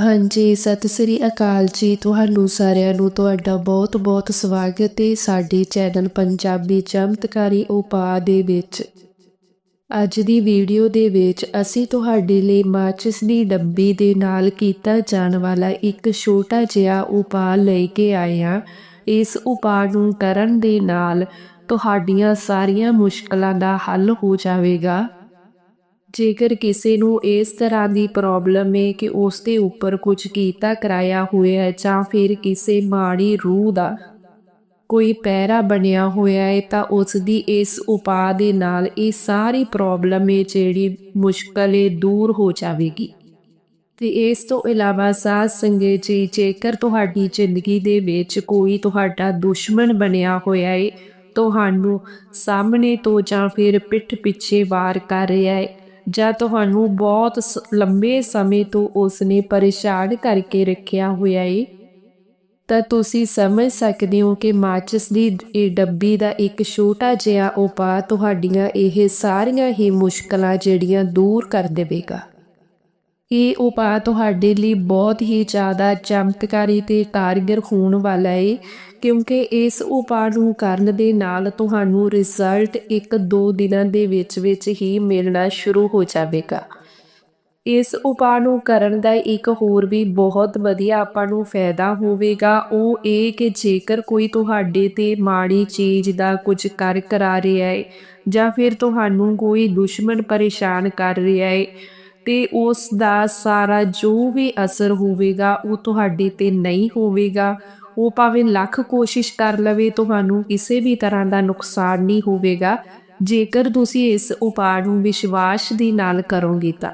ਹਾਂਜੀ, ਸਤਿ ਸ੍ਰੀ ਅਕਾਲ ਜੀ। ਤੁਹਾਨੂੰ ਸਾਰਿਆਂ ਨੂੰ ਤੁਹਾਡਾ ਬਹੁਤ-ਬਹੁਤ ਸਵਾਗਤ ਹੈ ਸਾਡੇ ਚੈਨਲ ਪੰਜਾਬੀ ਚਮਤਕਾਰੀ ਉਪਾਅ ਦੇ ਵਿੱਚ। ਅੱਜ ਦੀ ਵੀਡੀਓ ਦੇ ਵਿੱਚ ਅਸੀਂ ਤੁਹਾਡੇ ਲਈ ਮਾਚਿਸ ਦੀ ਡੱਬੀ ਦੇ ਨਾਲ ਕੀਤਾ ਜਾਣ ਵਾਲਾ ਇੱਕ ਛੋਟਾ ਜਿਹਾ ਉਪਾਅ ਲੈ ਕੇ ਆਏ ਹਾਂ। ਇਸ ਉਪਾਅ ਨੂੰ ਕਰਨ ਦੇ ਨਾਲ ਤੁਹਾਡੀਆਂ ਸਾਰੀਆਂ ਮੁਸ਼ਕਲਾਂ ਦਾ ਹੱਲ ਹੋ ਜਾਵੇਗਾ। ਜੇਕਰ ਕਿਸੇ ਨੂੰ ਇਸ ਤਰ੍ਹਾਂ ਦੀ ਪ੍ਰੋਬਲਮ ਹੈ ਕਿ ਉਸ ਦੇ ਉੱਪਰ ਕੁਝ ਕੀਤਾ ਕਰਾਇਆ ਹੋਇਆ ਹੈ ਜਾਂ ਫਿਰ ਕਿਸੇ ਮਾੜੀ ਰੂਹ ਦਾ ਕੋਈ ਪੈਰਾ ਬਣਿਆ ਹੋਇਆ ਹੈ, ਤਾਂ ਉਸ ਦੀ ਇਸ ਉਪਾਅ ਦੇ ਨਾਲ ਇਹ ਸਾਰੀ ਪ੍ਰੋਬਲਮ ਹੈ ਜਿਹੜੀ ਮੁਸ਼ਕਲ ਹੈ ਦੂਰ ਹੋ ਜਾਵੇਗੀ। ਤੇ ਇਸ ਤੋਂ ਇਲਾਵਾ ਸਾਧ ਸੰਗਤ ਜੀ, ਜੇਕਰ ਤੁਹਾਡੀ ਜ਼ਿੰਦਗੀ ਦੇ ਵਿੱਚ ਕੋਈ ਤੁਹਾਡਾ ਦੁਸ਼ਮਣ ਬਣਿਆ ਹੋਇਆ ਹੈ ਤੁਹਾਨੂੰ ਸਾਹਮਣੇ ਤੋਂ ਜਾਂ ਫਿਰ ਪਿੱਠ ਪਿੱਛੇ ਵਾਰ ਕਰ ਰਿਹਾ ਹੈ ਜਾਂ ਤੁਹਾਨੂੰ ਬਹੁਤ ਸ- ਲੰਬੇ ਸਮੇਂ ਤੋਂ ਉਸਨੇ ਪਰੇਸ਼ਾਨ ਕਰਕੇ ਰੱਖਿਆ ਹੋਇਆ ਏ, ਤਾਂ ਤੁਸੀਂ ਸਮਝ ਸਕਦੇ ਹੋ ਕਿ ਮਾਚਿਸ ਦੀ ਇਹ ਡੱਬੀ ਦਾ ਇੱਕ ਛੋਟਾ ਜਿਹਾ ਉਪਾਅ ਤੁਹਾਡੀਆਂ ਇਹ ਸਾਰੀਆਂ ਹੀ ਮੁਸ਼ਕਲਾਂ ਜਿਹੜੀਆਂ ਦੂਰ ਕਰ ਦੇਵੇਗਾ। ਇਹ ਉਪਾਅ ਤੁਹਾਡੇ ਲਈ ਬਹੁਤ ਹੀ ਜ਼ਿਆਦਾ ਚਮਤਕਾਰੀ ਤੇ ਕਾਰਗਰ ਹੋਣ ਵਾਲਾ ਏ ਕਿਉਂਕਿ ਇਸ ਉਪਾਅ ਨੂੰ ਕਰਨ ਦੇ ਨਾਲ ਤੁਹਾਨੂੰ ਰਿਜ਼ਲਟ 1-2 ਦਿਨਾਂ ਦੇ ਵਿੱਚ ਵਿੱਚ ਹੀ ਮਿਲਣਾ ਸ਼ੁਰੂ ਹੋ ਜਾਵੇਗਾ। ਇਸ ਉਪਾਅ ਨੂੰ ਕਰਨ ਦਾ ਇੱਕ ਹੋਰ ਵੀ ਬਹੁਤ ਵਧੀਆ ਆਪਾਂ ਨੂੰ ਫਾਇਦਾ ਹੋਵੇਗਾ, ਉਹ ਇਹ ਕਿ ਜੇਕਰ ਕੋਈ ਤੁਹਾਡੇ ਤੇ ਮਾੜੀ ਚੀਜ਼ ਦਾ ਕੁਝ ਕਰ ਕਰਾ ਰਿਹਾ ਹੈ ਜਾਂ ਫਿਰ ਤੁਹਾਨੂੰ ਕੋਈ ਦੁਸ਼ਮਣ ਪਰੇਸ਼ਾਨ ਕਰ ਰਿਹਾ ਹੈ ਤੇ ਉਸ ਦਾ ਸਾਰਾ ਜੋ ਵੀ ਅਸਰ ਹੋਵੇਗਾ ਉਹ ਤੁਹਾਡੇ ਤੇ ਨਹੀਂ ਹੋਵੇਗਾ ਉਹ ਭਾਵੇਂ ਲੱਖ ਕੋਸ਼ਿਸ਼ ਕਰ ਲਵੇ, ਤੁਹਾਨੂੰ ਕਿਸੇ ਵੀ ਤਰ੍ਹਾਂ ਦਾ ਨੁਕਸਾਨ ਨਹੀਂ ਹੋਵੇਗਾ। ਜੇਕਰ ਤੁਸੀਂ ਇਸ ਉਪਾਅ ਨੂੰ ਵਿਸ਼ਵਾਸ ਦੀ ਨਾਲ ਕਰੋਗੇ ਤਾਂ।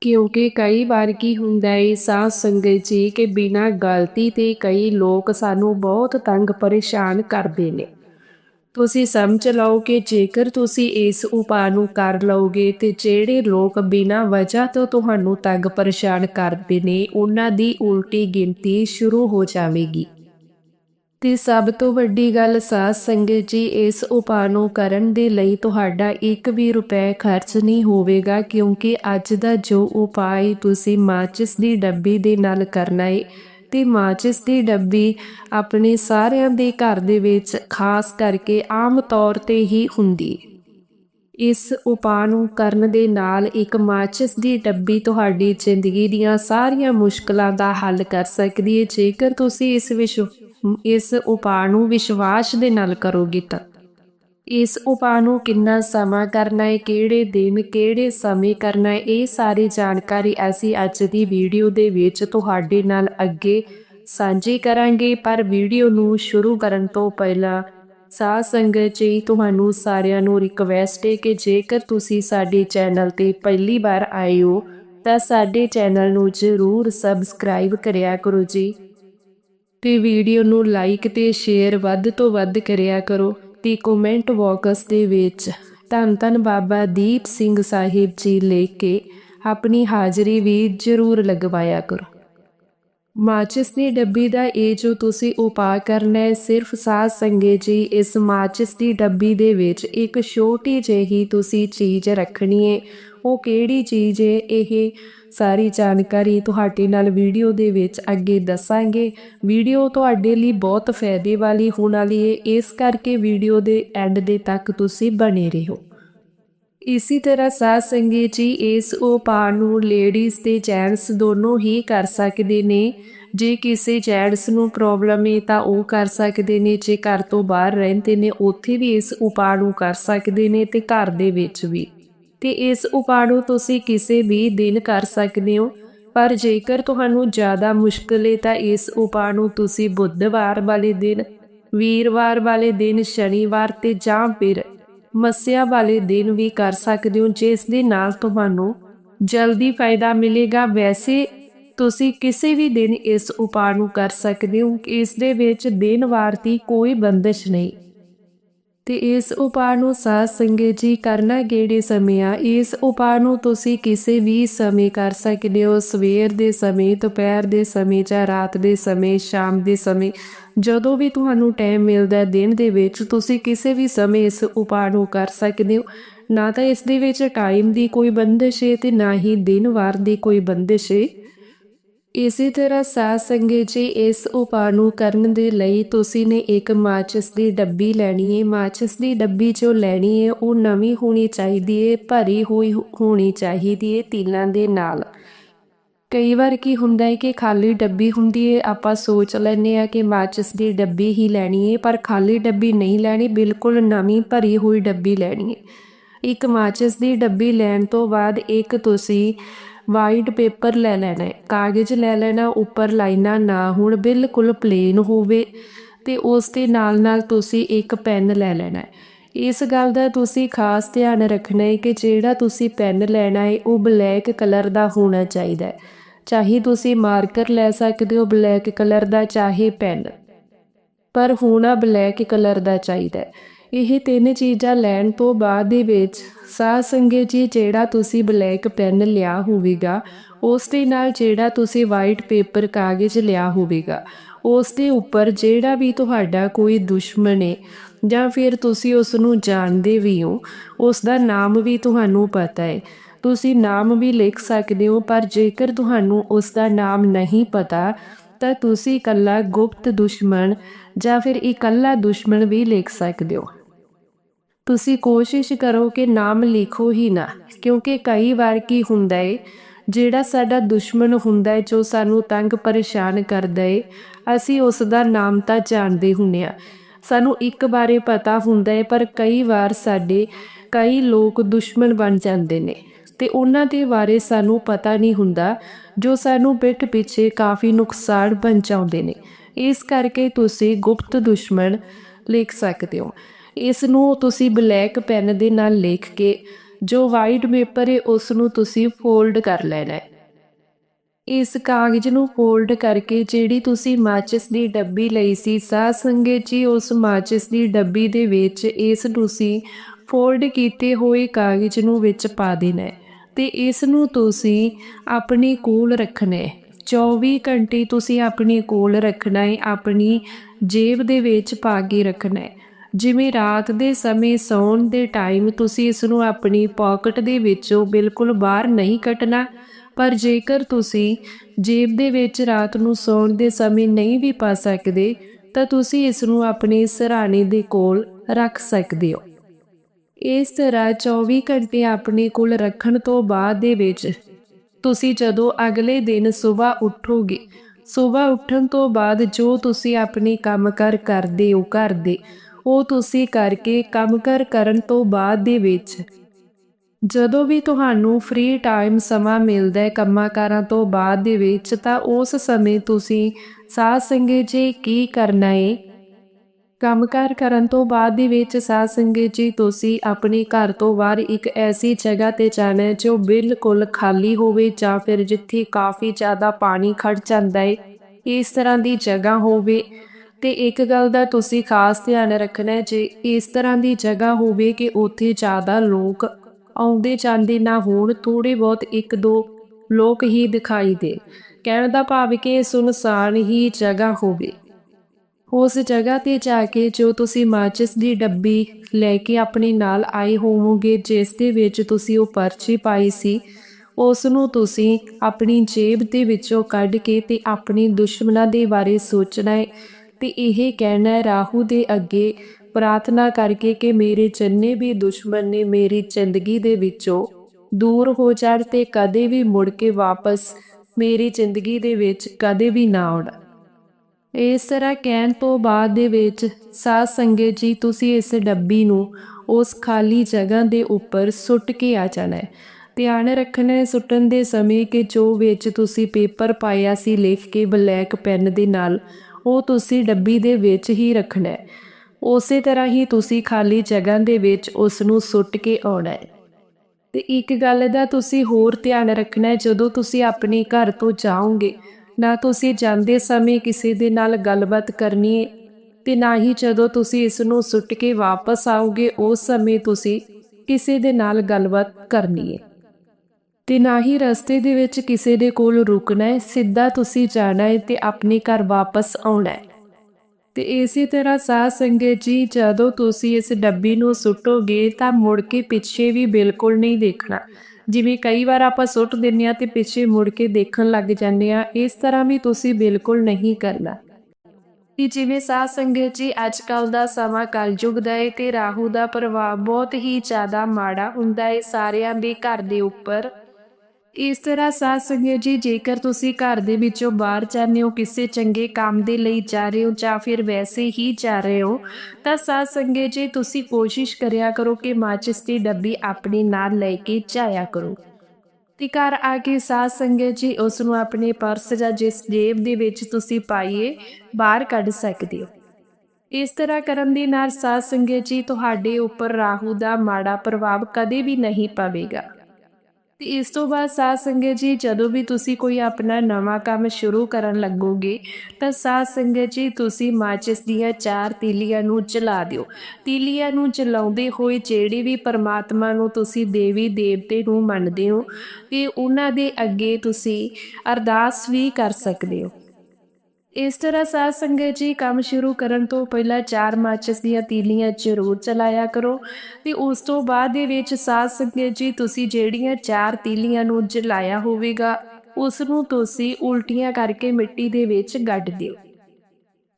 ਕਿਉਂਕਿ ਕਈ ਵਾਰ ਕੀ ਹੁੰਦਾ ਹੈ ਸਾਹ ਸੰਗਤ ਜੀ ਕਿ ਬਿਨਾਂ ਗਲਤੀ ਤੇ ਕਈ ਲੋਕ ਸਾਨੂੰ ਬਹੁਤ ਤੰਗ ਪਰੇਸ਼ਾਨ ਕਰਦੇ ਨੇ। ਤੁਸੀਂ ਸਮਝ ਲਓ ਕਿ ਜੇਕਰ ਤੁਸੀਂ ਇਸ ਉਪਾਅ ਨੂੰ ਕਰ ਲਓਗੇ ਤੇ ਜਿਹੜੇ ਲੋਕ ਬਿਨਾਂ ਵਜ੍ਹਾ ਤੋਂ ਤੁਹਾਨੂੰ ਤੰਗ ਪਰੇਸ਼ਾਨ ਕਰਦੇ ਨੇ, ਉਹਨਾਂ ਦੀ ਉਲਟੀ ਗਿਣਤੀ ਸ਼ੁਰੂ ਹੋ ਜਾਵੇਗੀ। ਤੇ ਸਭ ਤੋਂ ਵੱਡੀ ਗੱਲ ਸਾਧ ਸੰਗਤ ਜੀ, ਇਸ ਉਪਾਅ ਨੂੰ ਕਰਨ ਦੇ ਲਈ ਤੁਹਾਡਾ ਇੱਕ ਵੀ ਰੁਪਏ ਖਰਚ ਨਹੀਂ ਹੋਵੇਗਾ, ਕਿਉਂਕਿ ਅੱਜ ਦਾ ਜੋ ਉਪਾਅ ਤੁਸੀਂ ਮਾਚਿਸ ਦੀ ਡੱਬੀ ਦੇ ਨਾਲ ਕਰਨਾ ਹੈ। ਤੇ ਮਾਚਿਸ ਦੀ ਡੱਬੀ ਆਪਣੇ ਸਾਰਿਆਂ ਦੇ ਘਰ ਦੇ ਵਿੱਚ ਖਾਸ ਕਰਕੇ ਆਮ ਤੌਰ ਤੇ ਹੀ ਹੁੰਦੀ। ਹੈ ਇਸ ਉਪਾਅ ਨੂੰ ਕਰਨ ਦੇ ਨਾਲ ਇੱਕ ਮਾਚਿਸ ਦੀ ਡੱਬੀ ਤੁਹਾਡੀ ਜ਼ਿੰਦਗੀ ਦੀਆਂ ਸਾਰੀਆਂ ਮੁਸ਼ਕਲਾਂ ਦਾ ਹੱਲ ਕਰ ਸਕਦੀ ਹੈ ਜੇਕਰ ਤੁਸੀਂ ਇਸ ਵਿਸ਼ ਇਸ ਉਪਾਅ ਨੂੰ ਵਿਸ਼ਵਾਸ ਦੇ ਨਾਲ ਕਰੋਗੇ ਤਾਂ। ਇਸ ਉਪਾਅ ਨੂੰ ਕਿੰਨਾ ਸਮਾਂ ਕਰਨਾ ਹੈ ਕਿਹੜੇ ਦਿਨ, ਕਿਹੜੇ ਸਮੇਂ ਕਰਨਾ ਹੈ ਇਹ ਸਾਰੀ ਜਾਣਕਾਰੀ ਅਸੀਂ ਅੱਜ ਦੀ ਵੀਡੀਓ ਦੇ ਵਿੱਚ ਤੁਹਾਡੇ ਨਾਲ ਅੱਗੇ ਸਾਂਝੀ ਕਰਾਂਗੇ। ਪਰ ਵੀਡੀਓ ਨੂੰ ਸ਼ੁਰੂ ਕਰਨ ਤੋਂ ਪਹਿਲਾਂ ਸਾਧ ਸੰਗਤ ਜੀ, ਤੁਹਾਨੂੰ ਸਾਰਿਆਂ ਨੂੰ ਰਿਕਵੈਸਟ ਹੈ ਕਿ ਜੇਕਰ ਤੁਸੀਂ ਸਾਡੇ ਚੈਨਲ ਤੇ ਪਹਿਲੀ ਵਾਰ ਆਏ ਹੋ, ਤਾਂ ਸਾਡੇ ਚੈਨਲ ਨੂੰ ਜ਼ਰੂਰ ਸਬਸਕ੍ਰਾਈਬ ਕਰਿਆ ਕਰੋ ਜੀ ਤੇ ਵੀਡੀਓ ਨੂੰ ਲਾਈਕ ਤੇ ਸ਼ੇਅਰ ਵੱਧ ਤੋਂ ਵੱਧ ਕਰਿਆ ਕਰੋ। ਤੇ ਕਮੈਂਟ ਬਾਕਸ ਦੇ ਵਿੱਚ ਧੰਨ ਧੰਨ ਬਾਬਾ ਦੀਪ ਸਿੰਘ ਸਾਹਿਬ ਜੀ ਲਿਖ ਕੇ ਆਪਣੀ ਹਾਜ਼ਰੀ ਵੀ ਜ਼ਰੂਰ ਲਗਵਾਇਆ ਕਰੋ। ਮਾਚਿਸ ਦੀ ਡੱਬੀ ਦਾ ਇਹ ਜੋ ਤੁਸੀਂ ਉਪਾਅ ਕਰਨਾ ਹੈ, ਸਿਰਫ ਸਾਧ ਸੰਗੇ ਜੀ, ਇਸ ਮਾਚਿਸ ਦੀ ਡੱਬੀ ਦੇ ਵਿੱਚ ਇੱਕ ਛੋਟੀ ਜਿਹੀ ਤੁਸੀਂ ਚੀਜ਼ ਰੱਖਣੀ ਹੈ। ਉਹ ਕਿਹੜੀ ਚੀਜ਼ ਹੈ ਇਹ ਸਾਰੀ ਜਾਣਕਾਰੀ ਤੁਹਾਡੇ ਨਾਲ ਵੀਡੀਓ ਦੇ ਵਿੱਚ ਅੱਗੇ ਦੱਸਾਂਗੇ। ਵੀਡੀਓ ਤੁਹਾਡੇ ਲਈ ਬਹੁਤ ਫਾਇਦੇ ਵਾਲੀ ਹੋਣ ਵਾਲੀ ਹੈ ਇਸ ਕਰਕੇ ਵੀਡੀਓ ਦੇ ਐਂਡ ਦੇ ਤੱਕ ਤੁਸੀਂ ਬਣੇ ਰਹੋ। ਇਸੇ ਤਰ੍ਹਾਂ ਸਾਧ ਸੰਗਤ ਜੀ, ਇਸ ਉਪਾਅ ਨੂੰ ਲੇਡੀਜ਼ ਤੇ ਜੈਂਟਸ ਦੋਨੋਂ ਹੀ ਕਰ ਸਕਦੇ ਨੇ। ਜੇ ਕਿਸੇ ਜੈਂਟਸ ਨੂੰ ਪ੍ਰੋਬਲਮ ਹੈ ਤਾਂ ਉਹ ਕਰ ਸਕਦੇ ਨੇ, ਜੇ ਘਰ ਤੋਂ ਬਾਹਰ ਰਹਿੰਦੇ ਨੇ, ਉੱਥੇ ਵੀ ਇਸ ਉਪਾਅ ਨੂੰ ਕਰ ਸਕਦੇ ਨੇ ਤੇ ਘਰ ਦੇ ਵਿੱਚ ਵੀ। ਤੇ ਇਸ ਉਪਾਅ ਨੂੰ ਤੁਸੀਂ ਕਿਸੇ ਵੀ ਦਿਨ ਕਰ ਸਕਦੇ ਹੋ। ਪਰ ਜੇਕਰ ਤੁਹਾਨੂੰ ਜ਼ਿਆਦਾ ਮੁਸ਼ਕਲ ਹੈ ਤਾਂ ਇਸ ਉਪਾਅ ਨੂੰ ਤੁਸੀਂ ਬੁੱਧਵਾਰ ਵਾਲੇ ਦਿਨ, ਵੀਰਵਾਰ ਵਾਲੇ ਦਿਨ, ਸ਼ਨੀਵਾਰ ਤੇ ਜਾਂ ਫਿਰ ਮੱਸਿਆ ਵਾਲੇ ਦਿਨ ਵੀ ਕਰ ਸਕਦੇ ਹੋ, ਜਿਸ ਦੇ ਨਾਲ ਤੁਹਾਨੂੰ ਜਲਦੀ ਫਾਇਦਾ ਮਿਲੇਗਾ। ਵੈਸੇ ਤੁਸੀਂ ਕਿਸੇ ਵੀ ਦਿਨ ਇਸ ਉਪਾਅ ਨੂੰ ਕਰ ਸਕਦੇ ਹੋ। ਇਸ ਦੇ ਵਿੱਚ ਦਿਨ ਵਾਰ ਦੀ ਕੋਈ ਬੰਦਿਸ਼ ਨਹੀਂ। ਤੇ ਇਸ ਉਪਾਅ ਨੂੰ ਸਾਧ ਸੰਗਤ ਜੀ ਕਰਨਾ ਕਿਹੜੇ ਸਮੇਂ ਆ? ਇਸ ਉਪਾਅ ਨੂੰ ਤੁਸੀਂ ਕਿਸੇ ਵੀ ਸਮੇਂ ਕਰ ਸਕਦੇ ਹੋ। ਸਵੇਰ ਦੇ ਸਮੇਂ, ਦੁਪਹਿਰ ਦੇ ਸਮੇਂ ਜਾਂ ਰਾਤ ਦੇ ਸਮੇਂ, ਸ਼ਾਮ ਦੇ ਸਮੇਂ। ਜਦੋਂ ਵੀ ਤੁਹਾਨੂੰ ਟਾਈਮ ਮਿਲਦਾ ਦਿਨ ਦੇ ਵਿੱਚ, ਤੁਸੀਂ ਕਿਸੇ ਵੀ ਸਮੇਂ ਇਸ ਉਪਾਅ ਨੂੰ ਕਰ ਸਕਦੇ ਹੋ। ਨਾ ਤਾਂ ਇਸ ਦੇ ਵਿੱਚ ਟਾਈਮ ਦੀ ਕੋਈ ਬੰਦਿਸ਼ ਹੈ ਤੇ ਨਾ ਹੀ ਦਿਨ ਵਾਰ ਦੀ ਕੋਈ ਬੰਦਿਸ਼ ਹੈ ਇਸੇ ਤਰ੍ਹਾਂ ਸਾਧ ਸੰਗਤ ਜੀ, ਇਸ ਉਪਾਅ ਨੂੰ ਕਰਨ ਦੇ ਲਈ ਤੁਸੀਂ ਨੇ ਇੱਕ ਮਾਚਿਸ ਦੀ ਡੱਬੀ ਲੈਣੀ ਹੈ ਮਾਚਿਸ ਦੀ ਡੱਬੀ ਜੋ ਲੈਣੀ ਹੈ ਉਹ ਨਵੀਂ ਹੋਣੀ ਚਾਹੀਦੀ ਹੈ ਭਰੀ ਹੋਈ ਹੋਣੀ ਚਾਹੀਦੀ ਹੈ ਤੀਲਾਂ ਦੇ ਨਾਲ। ਕਈ ਵਾਰ ਕੀ ਹੁੰਦਾ ਹੈ ਕਿ ਖਾਲੀ ਡੱਬੀ ਹੁੰਦੀ ਹੈ ਆਪਾਂ ਸੋਚ ਲੈਂਦੇ ਆ ਕਿ ਮਾਚਿਸ ਦੀ ਡੱਬੀ ਹੀ ਲੈਣੀ ਹੈ ਪਰ ਖਾਲੀ ਡੱਬੀ ਨਹੀਂ ਲੈਣੀ, ਬਿਲਕੁਲ ਨਵੀਂ ਭਰੀ ਹੋਈ ਡੱਬੀ ਲੈਣੀ ਹੈ ਇੱਕ ਮਾਚਿਸ ਦੀ ਡੱਬੀ ਲੈਣ ਤੋਂ ਬਾਅਦ ਇੱਕ ਤੁਸੀਂ ਵਾਈਟ ਪੇਪਰ ਲੈ ਲੈਣਾ ਹੈ। ਕਾਗਜ਼ ਲੈ ਲੈਣਾ, ਉੱਪਰ ਲਾਈਨਾਂ ਨਾ ਹੋਣ, ਬਿਲਕੁਲ ਪਲੇਨ ਹੋਵੇ ਤੇ ਉਸ ਦੇ ਨਾਲ ਨਾਲ ਤੁਸੀਂ ਇੱਕ ਪੈਨ ਲੈ ਲੈਣਾ ਹੈ। ਇਸ ਗੱਲ ਦਾ ਤੁਸੀਂ ਖਾਸ ਧਿਆਨ ਰੱਖਣਾ ਹੈ ਕਿ ਜਿਹੜਾ ਤੁਸੀਂ ਪੈਨ ਲੈਣਾ ਹੈ, ਉਹ ਬਲੈਕ ਕਲਰ ਦਾ ਹੋਣਾ ਚਾਹੀਦਾ ਹੈ। ਚਾਹੇ ਤੁਸੀਂ ਮਾਰਕਰ ਲੈ ਸਕਦੇ ਹੋ ਬਲੈਕ ਕਲਰ ਦਾ, ਚਾਹੇ ਪੈਨ ਪਰ ਹੋਣਾ ਬਲੈਕ ਕਲਰ ਦਾ ਚਾਹੀਦਾ ਹੈ। ਇਹ ਤਿੰਨ ਚੀਜ਼ਾਂ ਲੈਣ ਤੋਂ ਬਾਅਦ ਦੇ ਵਿੱਚ ਸਾਧ ਸੰਗਤ ਜੀ, ਜਿਹੜਾ ਤੁਸੀਂ ਬਲੈਕ ਪੈਨ ਲਿਆ ਹੋਵੇਗਾ, ਉਸ ਦੇ ਨਾਲ ਜਿਹੜਾ ਤੁਸੀਂ ਵਾਈਟ ਪੇਪਰ ਕਾਗਜ਼ ਲਿਆ ਹੋਵੇਗਾ, ਉਸ ਦੇ ਉੱਪਰ ਜਿਹੜਾ ਵੀ ਤੁਹਾਡਾ ਕੋਈ ਦੁਸ਼ਮਣ ਹੈ ਜਾਂ ਫਿਰ ਤੁਸੀਂ ਉਸ ਨੂੰ ਜਾਣਦੇ ਵੀ ਹੋ, ਉਸ ਦਾ ਨਾਮ ਵੀ ਤੁਹਾਨੂੰ ਪਤਾ ਹੈ ਤੁਸੀਂ ਨਾਮ ਵੀ ਲਿਖ ਸਕਦੇ ਹੋ, ਪਰ ਜੇਕਰ ਤੁਹਾਨੂੰ ਉਸ ਦਾ ਨਾਮ ਨਹੀਂ ਪਤਾ, ਤਾਂ ਤੁਸੀਂ ਇਕੱਲਾ ਗੁਪਤ ਦੁਸ਼ਮਣ ਜਾਂ ਫਿਰ ਇਕੱਲਾ ਦੁਸ਼ਮਣ ਵੀ ਲਿਖ ਸਕਦੇ ਹੋ। ਤੁਸੀਂ ਕੋਸ਼ਿਸ਼ ਕਰੋ ਕਿ ਨਾਮ ਲਿਖੋ ਹੀ ਨਾ, ਕਿਉਂਕਿ ਕਈ ਵਾਰ ਕੀ ਹੁੰਦਾ ਏ, ਜਿਹੜਾ ਸਾਡਾ ਦੁਸ਼ਮਣ ਹੁੰਦਾ ਏ, ਜੋ ਸਾਨੂੰ ਤੰਗ ਪਰੇਸ਼ਾਨ ਕਰਦਾ ਏ, ਅਸੀਂ ਉਸ ਦਾ ਨਾਮ ਤਾਂ ਜਾਣਦੇ ਹੁੰਨੇ ਆ। ਸਾਨੂੰ ਇੱਕ ਬਾਰੇ ਪਤਾ ਹੁੰਦਾ ਏ, ਪਰ ਕਈ ਵਾਰ ਸਾਡੇ ਕਈ ਲੋਕ ਦੁਸ਼ਮਣ ਬਣ ਜਾਂਦੇ ਨੇ, ਤੇ ਉਹਨਾਂ ਦੇ ਬਾਰੇ ਸਾਨੂੰ ਪਤਾ ਨਹੀਂ ਹੁੰਦਾ, ਜੋ ਸਾਨੂੰ ਪਿੱਠ ਪਿੱਛੇ ਕਾਫੀ ਨੁਕਸਾਨ ਪਹੁੰਚਾਉਂਦੇ ਨੇ। ਇਸ ਕਰਕੇ ਤੁਸੀਂ ਗੁਪਤ ਦੁਸ਼ਮਣ ਲਿਖ ਸਕਦੇ ਹੋ। ਇਸ ਨੂੰ ਤੁਸੀਂ ਬਲੈਕ ਪੈਨ ਦੇ ਨਾਲ ਲਿਖ ਕੇ ਜੋ ਵਾਈਟ ਪੇਪਰ ਹੈ ਉਸ ਨੂੰ ਤੁਸੀਂ ਫੋਲਡ ਕਰ ਲੈਣਾ ਹੈ। ਇਸ ਕਾਗਜ਼ ਨੂੰ ਫੋਲਡ ਕਰਕੇ ਜਿਹੜੀ ਤੁਸੀਂ ਮਾਚਿਸ ਦੀ ਡੱਬੀ ਲਈ ਸੀ, ਸਾਧ ਸੰਗਤ ਜੀ, ਉਸ ਮਾਚਿਸ ਦੀ ਡੱਬੀ ਦੇ ਵਿੱਚ ਇਸ ਤੁਸੀਂ ਫੋਲਡ ਕੀਤੇ ਹੋਏ ਕਾਗਜ਼ ਨੂੰ ਵਿੱਚ ਪਾ ਦੇਣਾ ਹੈ ਤੇ ਇਸ ਨੂੰ ਤੁਸੀਂ ਆਪਣੇ ਕੋਲ ਰੱਖਣਾ ਹੈ। 24 ਘੰਟੇ ਤੁਸੀਂ ਆਪਣੇ ਕੋਲ ਰੱਖਣਾ ਹੈ, ਆਪਣੀ ਜੇਬ ਦੇ ਵਿੱਚ ਪਾ ਕੇ ਰੱਖਣਾ ਹੈ। ਜਿਵੇਂ ਰਾਤ ਦੇ ਸਮੇਂ ਸੌਣ ਦੇ ਟਾਈਮ ਤੁਸੀਂ ਇਸ ਨੂੰ ਆਪਣੀ ਪਾਕਟ ਦੇ ਵਿੱਚੋਂ ਬਿਲਕੁਲ ਬਾਹਰ ਨਹੀਂ ਕੱਟਣਾ, ਪਰ ਜੇਕਰ ਤੁਸੀਂ ਜੇਬ ਦੇ ਵਿੱਚ ਰਾਤ ਨੂੰ ਸੌਣ ਦੇ ਸਮੇਂ ਨਹੀਂ ਵੀ ਪਾ ਸਕਦੇ, ਤਾਂ ਤੁਸੀਂ ਇਸ ਨੂੰ ਆਪਣੇ ਸਰਾਣੇ ਦੇ ਕੋਲ ਰੱਖ ਸਕਦੇ ਹੋ। ਇਸ ਤਰ੍ਹਾਂ 24 ਘੰਟੇ ਆਪਣੇ ਕੋਲ ਰੱਖਣ ਤੋਂ ਬਾਅਦ ਦੇ ਵਿੱਚ ਤੁਸੀਂ ਜਦੋਂ ਅਗਲੇ ਦਿਨ ਸਵੇਰ ਉੱਠੋਗੇ ਸਵੇਰ ਉੱਠਣ ਤੋਂ ਬਾਅਦ ਜੋ ਤੁਸੀਂ ਆਪਣੇ ਕੰਮਕਾਰ ਕਰਦੇ ਹੋ, ਘਰ ਦੇ ਉਹ ਤੁਸੀਂ ਕਰਕੇ ਕੰਮਕਾਰ ਕਰਨ ਤੋਂ ਬਾਅਦ ਦੇ ਵਿੱਚ। ਜਦੋਂ ਵੀ ਤੁਹਾਨੂੰ ਫ੍ਰੀ ਟਾਈਮ ਸਮਾਂ ਮਿਲਦਾ ਹੈ ਕੰਮਾਂ-ਕਾਰਾਂ ਤੋਂ ਬਾਅਦ ਦੇ ਵਿੱਚ, ਤਾਂ ਉਸ ਸਮੇਂ ਤੁਸੀਂ ਸਾਧ ਸੰਗਤ ਜੀ ਕੀ ਕਰਨਾ ਹੈ ਕੰਮਕਾਰ ਕਰਨ ਤੋਂ ਬਾਅਦ ਦੇ ਵਿੱਚ ਸਾਧ ਸੰਗਤ ਜੀ, ਤੁਸੀਂ ਆਪਣੇ ਘਰ ਤੋਂ ਬਾਹਰ ਇੱਕ ਐਸੀ ਜਗ੍ਹਾ ਤੇ ਜਾਣਾ ਹੈ ਜੋ ਬਿਲਕੁਲ ਖਾਲੀ ਹੋਵੇ ਜਾਂ ਫਿਰ ਜਿੱਥੇ ਕਾਫੀ ਜ਼ਿਆਦਾ ਪਾਣੀ ਖੜ ਜਾਂਦਾ ਹੈ ਇਸ ਤਰ੍ਹਾਂ ਦੀ ਜਗ੍ਹਾ ਹੋਵੇ। ਤੇ ਇੱਕ ਗੱਲ ਦਾ ਤੁਸੀਂ ਖਾਸ ਧਿਆਨ ਰੱਖਣਾ ਹੈ, ਜੇ ਇਸ ਤਰ੍ਹਾਂ ਦੀ ਜਗ੍ਹਾ ਹੋਵੇ ਕਿ ਉੱਥੇ ਜ਼ਿਆਦਾ ਲੋਕ ਆਉਂਦੇ ਜਾਂਦੇ ਨਾ ਹੋਣ ਥੋੜੇ ਬਹੁਤ ਇੱਕ ਦੋ ਲੋਕ ਹੀ ਦਿਖਾਈ ਦੇ। ਕਹਿਣ ਦਾ ਭਾਵ ਕਿ ਸੁਨਸਾਨ ਹੀ ਜਗ੍ਹਾ ਹੋਵੇ। ਉਸ ਜਗ੍ਹਾ ਤੇ ਜਾ ਕੇ ਜੋ ਤੁਸੀਂ ਮਾਚਿਸ ਦੀ ਡੱਬੀ ਲੈ ਕੇ ਆਪਣੇ ਨਾਲ ਆਏ ਹੋਵੋਗੇ, ਜਿਸ ਦੇ ਵਿੱਚ ਤੁਸੀਂ ਉਹ ਪਰਚੀ ਪਾਈ ਸੀ ਉਸ ਨੂੰ ਤੁਸੀਂ ਆਪਣੀ ਜੇਬ ਦੇ ਵਿੱਚੋਂ ਕੱਢ ਕੇ ਤੇ ਆਪਣੇ ਦੁਸ਼ਮਣਾਂ ਦੇ ਬਾਰੇ ਸੋਚਣਾ ਹੈ ਤੇ ਇਹ ਕਹਿਣਾ ਰਾਹੂ ਦੇ ਅੱਗੇ ਪ੍ਰਾਰਥਨਾ ਕਰਕੇ ਕਿ ਮੇਰੇ ਜਿੰਨੇ ਵੀ ਦੁਸ਼ਮਣ ਨੇ ਮੇਰੀ ਜ਼ਿੰਦਗੀ ਦੇ ਵਿੱਚੋਂ ਦੂਰ ਹੋ ਜਾਣ ਤੇ ਕਦੇ ਵੀ ਮੁੜ ਕੇ ਵਾਪਸ ਮੇਰੀ ਜ਼ਿੰਦਗੀ ਦੇ ਵਿੱਚ ਕਦੇ ਵੀ ਨਾ ਆਉਣ। ਇਸ ਤਰ੍ਹਾਂ ਕਹਿਣ ਤੋਂ ਬਾਅਦ ਦੇ ਵਿੱਚ, ਸਾਧ ਸੰਗਤ ਜੀ, ਤੁਸੀਂ ਇਸ ਡੱਬੀ ਨੂੰ ਉਸ ਖਾਲੀ ਜਗ੍ਹਾ ਦੇ ਉੱਪਰ ਸੁੱਟ ਕੇ ਆ ਜਾਣਾ ਹੈ। ਧਿਆਨ ਰੱਖਣਾ ਹੈ ਸੁੱਟਣ ਦੇ ਸਮੇਂ ਕਿ ਜੋ ਵਿੱਚ ਤੁਸੀਂ ਪੇਪਰ ਪਾਇਆ ਸੀ ਲਿਖ ਕੇ ਬਲੈਕ ਪੈਨ ਦੇ ਨਾਲ ਉਹ ਤੁਸੀਂ ਡੱਬੀ ਦੇ ਵਿੱਚ ਹੀ ਰੱਖਣਾ ਹੈ। ਉਸੇ ਤਰ੍ਹਾਂ ਹੀ ਤੁਸੀਂ ਖਾਲੀ ਜਗ੍ਹਾ ਦੇ ਵਿੱਚ ਉਸ ਨੂੰ ਸੁੱਟ ਕੇ ਆਉਣਾ ਹੈ। ਤੇ ਇੱਕ ਗੱਲ ਦਾ ਤੁਸੀਂ ਹੋਰ ਧਿਆਨ ਰੱਖਣਾ ਹੈ, ਜਦੋਂ ਤੁਸੀਂ ਆਪਣੇ ਘਰ ਤੋਂ ਜਾਓਗੇ, ਨਾ ਤੁਸੀਂ ਜਾਂਦੇ ਸਮੇਂ ਕਿਸੇ ਦੇ ਨਾਲ ਗੱਲਬਾਤ ਕਰਨੀ ਹੈ ਤੇ ਨਾ ਹੀ ਜਦੋਂ ਤੁਸੀਂ ਇਸ ਨੂੰ ਸੁੱਟ ਕੇ ਵਾਪਸ ਆਓਗੇ, ਉਸ ਸਮੇਂ ਤੁਸੀਂ ਕਿਸੇ ਦੇ ਨਾਲ ਗੱਲਬਾਤ ਕਰਨੀ ਹੈ। ਤੇ ਨਾ ਹੀ ਰਸਤੇ ਦੇ ਵਿੱਚ ਕਿਸੇ ਦੇ ਕੋਲ ਰੁਕਣਾ ਹੈ, ਸਿੱਧਾ ਤੁਸੀਂ ਜਾਣਾ ਹੈ ਤੇ ਆਪਣੇ ਘਰ ਵਾਪਸ ਆਉਣਾ ਹੈ। ਤੇ ਇਸੇ ਤਰ੍ਹਾਂ ਸਾਧ ਸੰਗਤ ਜੀ, ਜਦੋਂ ਤੁਸੀਂ ਇਸ ਡੱਬੀ ਨੂੰ ਸੁੱਟੋਗੇ ਤਾਂ ਮੁੜ ਕੇ ਪਿੱਛੇ ਵੀ ਬਿਲਕੁਲ ਨਹੀਂ ਦੇਖਣਾ। ਜਿਵੇਂ ਕਈ ਵਾਰ ਆਪਾਂ ਸੁੱਟ ਦਿੰਨੇ ਆ ਤੇ ਪਿੱਛੇ ਮੁੜ ਕੇ ਦੇਖਣ ਲੱਗ ਜਾਂਦੇ ਆ ਇਸ ਤਰ੍ਹਾਂ ਵੀ ਤੁਸੀਂ ਬਿਲਕੁਲ ਨਹੀਂ ਕਰਨਾ। ਕਿ ਜਿਵੇਂ ਸਾਧ ਸੰਗਤ ਜੀ ਅੱਜ ਕੱਲ ਦਾ ਸਮਾਂ ਕਲਯੁਗ ਦਾ ਹੈ ਤੇ ਰਾਹੂ ਦਾ ਪ੍ਰਭਾਵ ਬਹੁਤ ਹੀ ਜ਼ਿਆਦਾ ਮਾੜਾ ਹੁੰਦਾ ਹੈ ਸਾਰਿਆਂ ਦੇ ਘਰ ਦੇ ਉੱਪਰ। ਇਸ ਤਰ੍ਹਾਂ ਸਾਧ ਸੰਗਤ ਜੀ, ਜੇਕਰ ਤੁਸੀਂ ਘਰ ਦੇ ਵਿੱਚੋਂ ਬਾਹਰ ਜਾਂਦੇ ਹੋ, ਕਿਸੇ ਚੰਗੇ ਕੰਮ ਦੇ ਲਈ ਜਾ ਰਹੇ ਹੋ ਜਾਂ ਫਿਰ ਵੈਸੇ ਹੀ ਜਾ ਰਹੇ ਹੋ, ਤਾਂ ਸਾਧ ਸੰਗਤ ਜੀ, ਤੁਸੀਂ ਕੋਸ਼ਿਸ਼ ਕਰਿਆ ਕਰੋ ਕਿ ਮਾਚਿਸ ਦੀ ਡੱਬੀ ਆਪਣੇ ਨਾਲ ਲੈ ਕੇ ਜਾਇਆ ਕਰੋ। ਤੇ ਘਰ ਆ ਕੇ ਸਾਧ ਸੰਗਤ ਜੀ ਉਸ ਨੂੰ ਆਪਣੇ ਪਰਸ ਜਾਂ ਜਿਸ ਜੇਬ ਦੇ ਵਿੱਚ ਤੁਸੀਂ ਪਾਈਏ, ਬਾਹਰ ਕੱਢ ਸਕਦੇ ਹੋ। ਇਸ ਤਰ੍ਹਾਂ ਕਰਨ ਦੇ ਨਾਲ ਸਾਧ ਸੰਗਤ ਜੀ, ਤੁਹਾਡੇ ਉੱਪਰ ਰਾਹੂ ਦਾ ਮਾੜਾ ਪ੍ਰਭਾਵ ਕਦੇ ਵੀ ਨਹੀਂ ਪਵੇਗਾ। ਤੇ ਇਸ ਤੋਂ ਬਾਅਦ ਸਾਧ ਸੰਗਤ ਜੀ, ਜਦੋਂ ਵੀ ਤੁਸੀਂ ਕੋਈ ਆਪਣਾ ਨਵਾਂ ਕੰਮ ਸ਼ੁਰੂ ਕਰਨ ਲੱਗੋਗੇ, ਤਾਂ ਸਾਧ ਸੰਗਤ ਜੀ, ਤੁਸੀਂ ਮਾਚਿਸ ਦੀਆਂ ਚਾਰ ਤੀਲੀਆਂ ਨੂੰ ਚਲਾ ਦਿਓ। ਤੀਲੀਆਂ ਨੂੰ ਚਲਾਉਂਦੇ ਹੋਏ ਜਿਹੜੇ ਵੀ ਪਰਮਾਤਮਾ ਨੂੰ ਤੁਸੀਂ ਦੇਵੀ ਦੇਵਤੇ ਨੂੰ ਮੰਨਦੇ ਹੋ, ਤੇ ਉਹਨਾਂ ਦੇ ਅੱਗੇ ਤੁਸੀਂ ਅਰਦਾਸ ਵੀ ਕਰ ਸਕਦੇ ਹੋ। ਇਸ ਤਰ੍ਹਾਂ ਸਾਧ ਸੰਗਤ ਜੀ ਕੰਮ ਸ਼ੁਰੂ ਕਰਨ ਤੋਂ ਪਹਿਲਾਂ ਚਾਰ ਮਾਚਿਸ ਦੀਆਂ ਤੀਲੀਆਂ ਜ਼ਰੂਰ ਚਲਾਇਆ ਕਰੋ ਤੇ ਉਸ ਤੋਂ ਬਾਅਦ ਦੇ ਵਿੱਚ ਸਾਧ ਸੰਗਤ ਜੀ ਤੁਸੀਂ ਜਿਹੜੀਆਂ ਚਾਰ ਤੀਲੀਆਂ ਨੂੰ ਜਲਾਇਆ ਹੋਵੇਗਾ ਉਸ ਨੂੰ ਤੁਸੀਂ ਉਲਟੀਆਂ ਕਰਕੇ ਮਿੱਟੀ ਦੇ ਵਿੱਚ ਗੱਡ ਦਿਓ।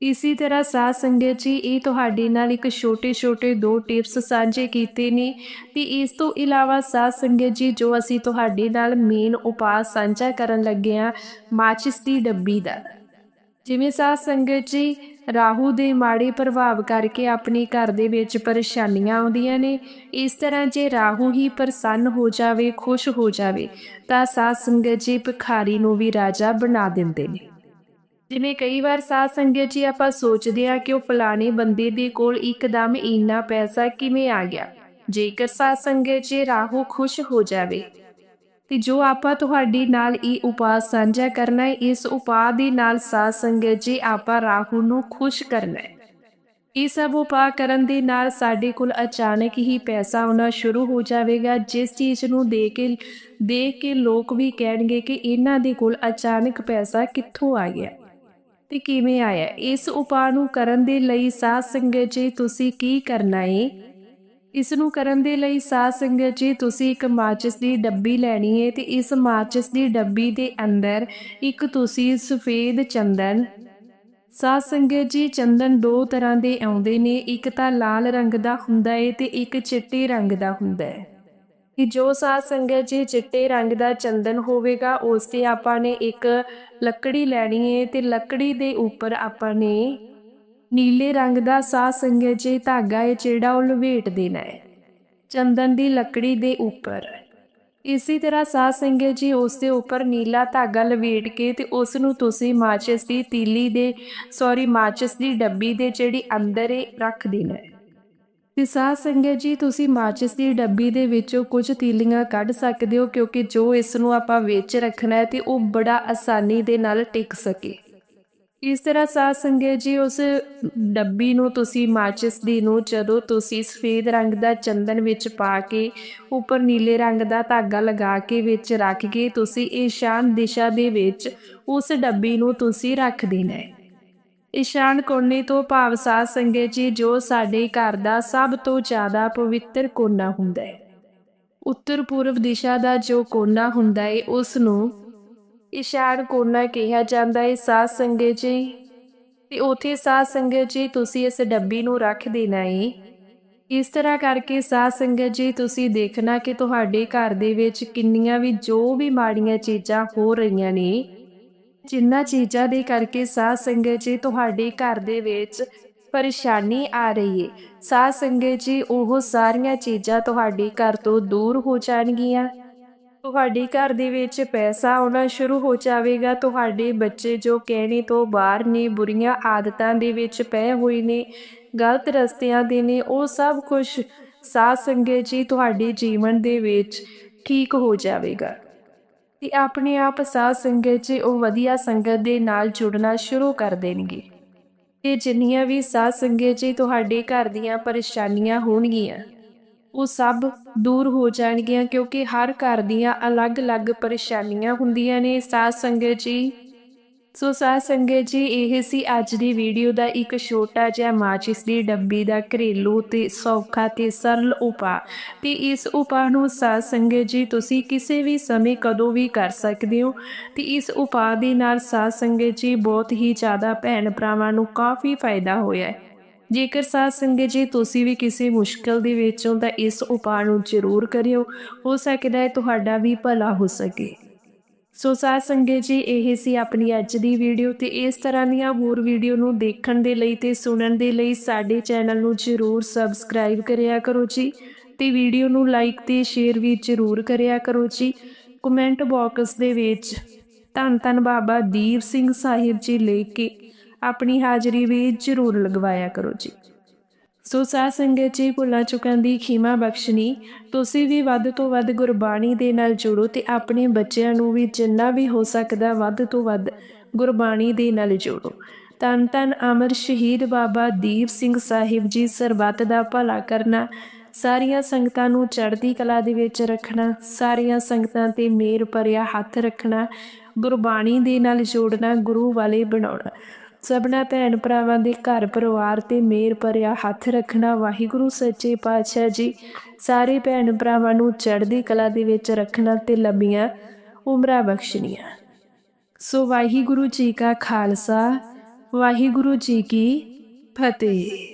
ਇਸੇ ਤਰ੍ਹਾਂ ਸਾਧ ਸੰਗਤ ਜੀ ਇਹ ਤੁਹਾਡੇ ਨਾਲ ਇੱਕ ਛੋਟੇ-ਛੋਟੇ ਦੋ ਟਿਪਸ ਸਾਂਝੇ ਕੀਤੇ ਨੇ ਤੇ ਇਸ ਤੋਂ ਇਲਾਵਾ ਸਾਧ ਸੰਗਤ ਜੀ ਜੋ ਅਸੀਂ ਤੁਹਾਡੇ ਨਾਲ ਮੇਨ ਉਪਾਅ ਸਾਂਝਾ ਕਰਨ ਲੱਗੇ ਆ ਮਾਚਿਸ ਦੀ ਡੱਬੀ ਦਾ। ਜਿਵੇਂ ਸਾਧ ਸੰਗਤ ਜੀ ਰਾਹੂ ਦੇ ਮਾੜੇ ਪ੍ਰਭਾਵ ਕਰਕੇ ਆਪਣੇ ਘਰ ਦੇ ਵਿੱਚ ਪਰੇਸ਼ਾਨੀਆਂ ਆਉਂਦੀਆਂ ਨੇ, ਇਸ ਤਰ੍ਹਾਂ ਜੇ ਰਾਹੂ ਹੀ ਪ੍ਰਸੰਨ ਹੋ ਜਾਵੇ, ਖੁਸ਼ ਹੋ ਜਾਵੇ, ਤਾਂ ਸਾਧ ਸੰਗਤ ਜੀ ਭਿਖਾਰੀ ਨੂੰ ਵੀ ਰਾਜਾ ਬਣਾ ਦਿੰਦੇ ਨੇ। ਜਿਵੇਂ ਕਈ ਵਾਰ ਸਾਧ ਸੰਗਤ ਜੀ ਆਪਾਂ ਸੋਚਦੇ ਆ ਕਿ ਉਹ ਫਲਾਣੇ ਬੰਦੇ ਦੇ ਕੋਲ ਇੱਕਦਮ ਇੰਨਾ ਪੈਸਾ ਕਿਵੇਂ ਆ ਗਿਆ? ਜੇਕਰ ਸਾਧ ਸੰਗਤ ਜੀ ਰਾਹੂ ਖੁਸ਼ ਹੋ ਜਾਵੇ ਤੇ ਜੋ ਆਪਾਂ ਤੁਹਾਡੇ ਨਾਲ ਇਹ ਉਪਾਅ ਸਾਂਝਾ ਕਰਨਾ ਹੈ, ਇਸ ਉਪਾਅ ਦੇ ਨਾਲ ਸਾਧ ਸੰਗਤ ਜੀ ਆਪਾਂ ਰਾਹੂ ਨੂੰ ਖੁਸ਼ ਕਰਨਾ ਹੈ। ਇਹ ਸਭ ਉਪਾਅ ਕਰਨ ਦੇ ਨਾਲ ਸਾਡੇ ਕੋਲ ਅਚਾਨਕ ਹੀ ਪੈਸਾ ਆਉਣਾ ਸ਼ੁਰੂ ਹੋ ਜਾਵੇਗਾ, ਜਿਸ ਚੀਜ਼ ਨੂੰ ਦੇ ਕੇ, ਦੇਖ ਕੇ ਲੋਕ ਵੀ ਕਹਿਣਗੇ ਕਿ ਇਹਨਾਂ ਦੇ ਕੋਲ ਅਚਾਨਕ ਪੈਸਾ ਕਿੱਥੋਂ ਆ ਗਿਆ ਤੇ ਕਿਵੇਂ ਆਇਆ। ਇਸ ਉਪਾਅ ਨੂੰ ਕਰਨ ਦੇ ਲਈ ਸਾਧ ਸੰਗਤ ਜੀ ਤੁਸੀਂ ਕੀ ਕਰਨਾ ਹੈ ਇਸ ਨੂੰ ਕਰਨ ਦੇ ਲਈ ਸਾਧ ਸੰਗਤ ਜੀ, ਤੁਸੀਂ ਇੱਕ ਮਾਚਿਸ ਦੀ ਡੱਬੀ ਲੈਣੀ ਹੈ ਤੇ ਇਸ ਮਾਚਿਸ ਦੀ ਡੱਬੀ ਦੇ ਅੰਦਰ ਇੱਕ ਤੁਸੀਂ ਸਫੇਦ ਚੰਦਨ। ਸਾਧ ਸੰਗਤ ਜੀ, ਚੰਦਨ ਦੋ ਤਰ੍ਹਾਂ ਦੇ ਆਉਂਦੇ ਨੇ, ਇੱਕ ਤਾਂ ਲਾਲ ਰੰਗ ਦਾ ਹੁੰਦਾ ਹੈ ਤੇ ਇੱਕ ਚਿੱਟੇ ਰੰਗ ਦਾ ਹੁੰਦਾ ਹੈ ਕਿ ਜੋ ਸਾਧ ਸੰਗਤ ਜੀ ਚਿੱਟੇ ਰੰਗ ਦਾ ਚੰਦਨ ਹੋਵੇਗਾ, ਉਸ ਤੇ ਆਪਾਂ ਨੇ ਇੱਕ ਲੱਕੜੀ ਲੈਣੀ ਹੈ ਤੇ ਲੱਕੜੀ ਦੇ ਉੱਪਰ ਆਪਾਂ ਨੇ ਨੀਲੇ ਰੰਗ ਦਾ ਸਾਧ ਸੰਗਤ ਜੀ ਧਾਗਾ ਹੈ ਜਿਹੜਾ ਉਹ ਲਵੇਟ ਦੇਣਾ ਹੈ ਚੰਦਨ ਦੀ ਲੱਕੜੀ ਦੇ ਉੱਪਰ। ਇਸੇ ਤਰ੍ਹਾਂ ਸਾਧ ਸੰਗਤ ਜੀ ਉਸ ਦੇ ਉੱਪਰ ਨੀਲਾ ਧਾਗਾ ਲਵੇਟ ਕੇ ਤੇ ਉਸ ਨੂੰ ਤੁਸੀਂ ਮਾਚਿਸ ਦੀ ਤੀਲੀ ਦੇ ਸੌਰੀ ਮਾਚਿਸ ਦੀ ਡੱਬੀ ਦੇ ਜਿਹੜੀ ਅੰਦਰ ਏ ਰੱਖ ਦੇਣਾ ਹੈ ਤੇ ਸਾਧ ਸੰਗਤ ਜੀ ਤੁਸੀਂ ਮਾਚਿਸ ਦੀ ਡੱਬੀ ਦੇ ਵਿੱਚੋਂ ਕੁਝ ਤੀਲੀਆਂ ਕੱਢ ਸਕਦੇ ਹੋ ਕਿਉਂਕਿ ਜੋ ਇਸ ਨੂੰ ਆਪਾਂ ਵਿੱਚ ਰੱਖਣਾ ਹੈ ਤੇ ਉਹ ਬੜਾ ਆਸਾਨੀ ਦੇ ਨਾਲ ਟਿਕ ਸਕੇ। ਇਸ ਤਰ੍ਹਾਂ ਸਾਧ ਸੰਗਤ ਜੀ, ਉਸ ਡੱਬੀ ਨੂੰ ਤੁਸੀਂ ਮਾਚਿਸ ਦੀ ਨੂੰ ਜਦੋਂ ਤੁਸੀਂ ਸਫੇਦ ਰੰਗ ਦਾ ਚੰਦਨ ਵਿੱਚ ਪਾ ਕੇ ਉੱਪਰ ਨੀਲੇ ਰੰਗ ਦਾ ਧਾਗਾ ਲਗਾ ਕੇ ਵਿੱਚ ਰੱਖ ਕੇ ਤੁਸੀਂ ਈਸ਼ਾਨ ਦਿਸ਼ਾ ਦੇ ਵਿੱਚ ਉਸ ਡੱਬੀ ਨੂੰ ਤੁਸੀਂ ਰੱਖ ਦੇਣਾ ਹੈ। ਈਸ਼ਾਨ ਕੋਨੇ ਤੋਂ ਭਾਵ ਸਾਧ ਸੰਗਤ ਜੀ, ਜੋ ਸਾਡੇ ਘਰ ਦਾ ਸਭ ਤੋਂ ਜ਼ਿਆਦਾ ਪਵਿੱਤਰ ਕੋਨਾ ਹੁੰਦਾ ਹੈ। ਉੱਤਰ ਪੂਰਬ ਦਿਸ਼ਾ ਦਾ ਜੋ ਕੋਨਾ ਹੁੰਦਾ ਹੈ, ਉਸ ਨੂੰ ਈਸ਼ਾਨ ਕੋਨਾ ਕਿਹਾ ਜਾਂਦਾ ਹੈ ਸਾਧ ਸੰਗਤ ਜੀ, ਤੇ ਉਥੇ ਸਾਧ ਸੰਗਤ ਜੀ, ਤੁਸੀਂ ਇਸ ਡੱਬੀ ਨੂੰ ਰੱਖ ਦੇਣਾ ਏ। ਇਸ ਤਰ੍ਹਾਂ ਕਰਕੇ ਸਾਧ ਸੰਗਤ ਜੀ, ਤੁਸੀਂ ਦੇਖਣਾ ਕਿ ਤੁਹਾਡੇ ਘਰ ਦੇ ਵਿੱਚ ਕਿੰਨੀਆਂ ਵੀ ਜੋ ਵੀ ਮਾੜੀਆਂ ਚੀਜ਼ਾਂ ਹੋ ਰਹੀਆਂ ਨੇ, ਜਿੰਨਾ ਚੀਜ਼ਾਂ ਦੇ ਕਰਕੇ ਸਾਧ ਸੰਗਤ ਜੀ ਤੁਹਾਡੇ ਘਰ ਦੇ ਵਿੱਚ ਪਰੇਸ਼ਾਨੀ ਆ ਰਹੀ ਹੈ ਸਾਧ ਸੰਗਤ ਜੀ, ਉਹ ਸਾਰੀਆਂ ਚੀਜ਼ਾਂ ਤੁਹਾਡੇ ਘਰ ਤੋਂ ਦੂਰ ਹੋ ਜਾਣਗੀਆਂ। ਤੁਹਾਡੇ ਘਰ ਦੇ ਵਿੱਚ ਪੈਸਾ ਆਉਣਾ ਸ਼ੁਰੂ ਹੋ ਜਾਵੇਗਾ। ਤੁਹਾਡੇ ਬੱਚੇ ਜੋ ਕਹਿਣੇ ਤੋਂ ਬਾਹਰ ਨੇ, ਬੁਰੀਆਂ ਆਦਤਾਂ ਦੇ ਵਿੱਚ ਪਏ ਹੋਏ ਨੇ, ਗਲਤ ਰਸਤਿਆਂ ਦੇ ਨੇ, ਉਹ ਸਭ ਕੁਝ ਸਾਧ ਸੰਗਤ ਜੀ ਤੁਹਾਡੇ ਜੀਵਨ ਦੇ ਵਿੱਚ ਠੀਕ ਹੋ ਜਾਵੇਗਾ। ਤੇ ਆਪਣੇ ਆਪ ਸਾਧ ਸੰਗਤ ਜੀ ਉਹ ਵਧੀਆ ਸੰਗਤ ਦੇ ਨਾਲ ਜੁੜਨਾ ਸ਼ੁਰੂ ਕਰ ਦੇਣਗੇ। ਤੇ ਜਿੰਨੀਆਂ ਵੀ ਸਾਧ ਸੰਗਤ ਜੀ ਤੁਹਾਡੇ ਘਰ ਦੀਆਂ ਪਰੇਸ਼ਾਨੀਆਂ ਹੋਣਗੀਆਂ ਉਹ ਸਭ ਦੂਰ ਹੋ ਜਾਣਗੀਆਂ ਕਿਉਂਕਿ ਹਰ ਘਰ ਦੀਆਂ ਅਲੱਗ-ਅਲੱਗ ਪਰੇਸ਼ਾਨੀਆਂ ਹੁੰਦੀਆਂ ਨੇ। ਸਾਧ ਸੰਗਤ ਜੀ, ਸੋ ਸਾਧ ਸੰਗਤ ਜੀ, ਇਹ ਸੀ ਅੱਜ ਦੀ ਵੀਡੀਓ ਦਾ ਇੱਕ ਛੋਟਾ ਜਿਹਾ ਮਾਚਿਸ ਦੀ ਡੱਬੀ ਦਾ ਘਰੇਲੂ ਤੇ ਸੌਖਾ ਤੇ ਸਰਲ ਉਪਾਅ। ਤੇ ਇਸ ਉਪਾਅ ਨੂੰ ਸਾਧ ਸੰਗਤ ਜੀ, ਤੁਸੀਂ ਕਿਸੇ ਵੀ ਸਮੇਂ ਕਦੋਂ ਵੀ ਕਰ ਸਕਦੇ ਹੋ। ਤੇ ਇਸ ਉਪਾਅ ਦੇ ਨਾਲ ਸਾਧ ਸੰਗਤ ਜੀ, ਬਹੁਤ ਹੀ ਜ਼ਿਆਦਾ ਭੈਣ ਭਰਾਵਾਂ ਨੂੰ ਕਾਫੀ ਫਾਇਦਾ ਹੋਇਆ ਹੈ। ਜੇਕਰ ਸਾਧ ਸੰਗਤ ਜੀ ਤੁਸੀਂ ਵੀ ਕਿਸੇ ਮੁਸ਼ਕਲ ਦੇ ਵਿੱਚ ਹੋ ਤਾਂ ਇਸ ਉਪਾਅ ਨੂੰ ਜ਼ਰੂਰ ਕਰਿਓ, ਹੋ ਸਕਦਾ ਹੈ ਤੁਹਾਡਾ ਵੀ ਭਲਾ ਹੋ ਸਕੇ। ਸੋ ਸਾਧ ਸੰਗਤ ਜੀ, ਇਹ ਸੀ ਆਪਣੀ ਅੱਜ ਦੀ ਵੀਡੀਓ ਤੇ ਇਸ ਤਰ੍ਹਾਂ ਦੀਆਂ ਹੋਰ ਵੀਡੀਓ ਨੂੰ ਦੇਖਣ ਦੇ ਲਈ ਤੇ ਸੁਣਨ ਦੇ ਲਈ ਸਾਡੇ ਚੈਨਲ ਨੂੰ ਜਰੂਰ ਸਬਸਕ੍ਰਾਈਬ ਕਰਿਆ ਕਰੋ ਜੀ ਤੇ ਵੀਡੀਓ ਨੂੰ ਲਾਈਕ ਤੇ ਸ਼ੇਅਰ ਵੀ ਜਰੂਰ ਕਰਿਆ ਕਰੋ ਜੀ। ਕਮੈਂਟ ਬਾਕਸ ਦੇ ਵਿੱਚ ਧੰਨ ਧੰਨ ਬਾਬਾ ਦੀਪ ਸਿੰਘ ਸਾਹਿਬ ਜੀ ਲੈ ਕੇ ਆਪਣੀ ਹਾਜ਼ਰੀ ਵੀ ਜਰੂਰ ਲਗਵਾਇਆ ਕਰੋ ਜੀ। ਸੋ ਸਾਧ ਸੰਗਤ ਜੀ, ਭੁੱਲਾਂ ਚੁੱਕਾਂ ਦੀ ਖੀਮਾ ਬਖਸ਼ਣੀ, ਤੁਸੀਂ ਵੀ ਵੱਧ ਤੋਂ ਵੱਧ ਗੁਰਬਾਣੀ ਦੇ ਨਾਲ ਜੁੜੋ ਤੇ ਆਪਣੇ ਬੱਚਿਆਂ ਨੂੰ ਵੀ ਜਿੰਨਾ ਵੀ ਹੋ ਸਕਦਾ ਵੱਧ ਤੋਂ ਵੱਧ ਗੁਰਬਾਣੀ ਦੇ ਨਾਲ ਜੋੜੋ। ਤਨ ਤਨ ਅਮਰ ਸ਼ਹੀਦ ਬਾਬਾ ਦੀਪ ਸਿੰਘ ਸਾਹਿਬ ਜੀ, ਸਰਬੱਤ ਦਾ ਭਲਾ ਕਰਨਾ, ਸਾਰੀਆਂ ਸੰਗਤਾਂ ਨੂੰ ਚੜ੍ਹਦੀ ਕਲਾ ਦੇ ਵਿੱਚ ਰੱਖਣਾ, ਸਾਰੀਆਂ ਸੰਗਤਾਂ ਤੇ ਮੇਰ ਭਰਿਆ ਹੱਥ ਰੱਖਣਾ, ਗੁਰਬਾਣੀ ਦੇ ਨਾਲ ਜੋੜਨਾ, ਗੁਰੂ ਵਾਲੇ ਬਣਾਉਣਾ। ਸਭਨਾ ਭੈਣ ਭਰਾਵਾਂ ਦੇ ਘਰ, ਪਰਿਵਾਰ ਤੇ ਮੇਰ ਭਰਿਆ ਹੱਥ ਰੱਖਣਾ ਵਾਹਿਗੁਰੂ ਸੱਚੇ ਪਾਤਸ਼ਾਹ ਜੀ। ਸਾਰੇ ਭੈਣ ਭਰਾਵਾਂ ਨੂੰ ਚੜ੍ਹਦੀ ਕਲਾ ਦੇ ਵਿੱਚ ਰੱਖਣਾ ਤੇ ਲੰਬੀਆਂ ਉਮਰਾਂ ਬਖਸ਼ਣੀਆਂ। ਸੋ ਵਾਹਿਗੁਰੂ ਜੀ ਕਾ ਖਾਲਸਾ, ਵਾਹਿਗੁਰੂ ਜੀ ਕੀ ਫਤਿਹ।